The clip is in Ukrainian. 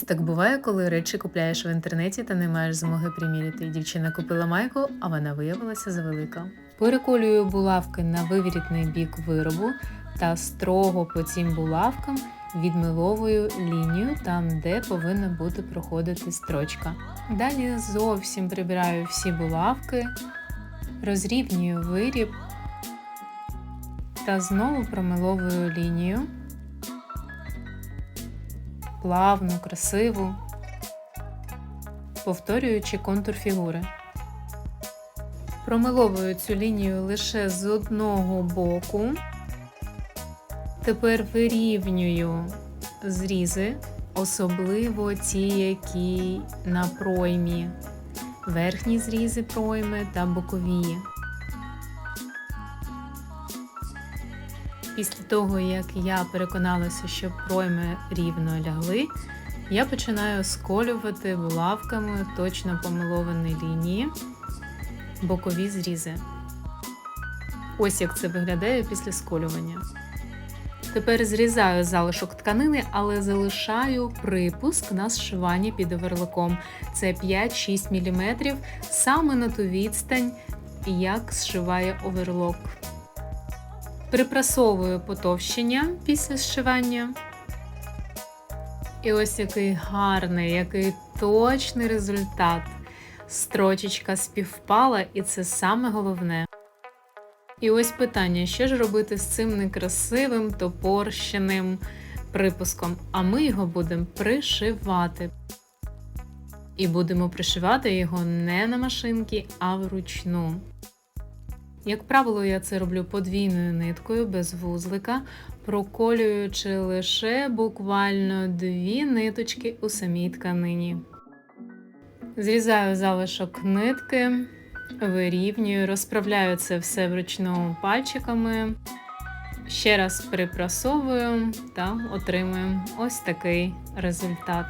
так буває, коли речі купляєш в інтернеті та не маєш змоги приміряти. Дівчина купила майку, а вона виявилася завелика. Переколюю булавки на вивірітний бік виробу та строго по цим булавкам відмиловую лінію там, де повинна бути проходити строчка. Далі зовсім прибираю всі булавки, розрівнюю виріб та знову промиловую лінію. Плавну, красиву, повторюючи контур фігури. Промиловую цю лінію лише з одного боку. Тепер вирівнюю зрізи, особливо ті, які на проймі, верхні зрізи пройми та бокові. Після того, як я переконалася, що пройми рівно лягли, я починаю сколювати булавками точно помиловані лінії, бокові зрізи. Ось як це виглядає після сколювання. Тепер зрізаю залишок тканини, але залишаю припуск на зшивання під оверлоком. Це 5-6 мм, саме на ту відстань, як зшиває оверлок. Припрасовую потовщення після зшивання. І ось який гарний, який точний результат. Строчечка співпала, і це саме головне. І ось питання: що ж робити з цим некрасивим топорщеним припуском? А ми його будемо пришивати. І будемо пришивати його не на машинки, а вручну. Як правило, я це роблю подвійною ниткою без вузлика, проколюючи лише буквально дві ниточки у самій тканині. Зрізаю залишок нитки, вирівнюю, розправляю це все вручну пальчиками. Ще раз припрасовую та отримую ось такий результат.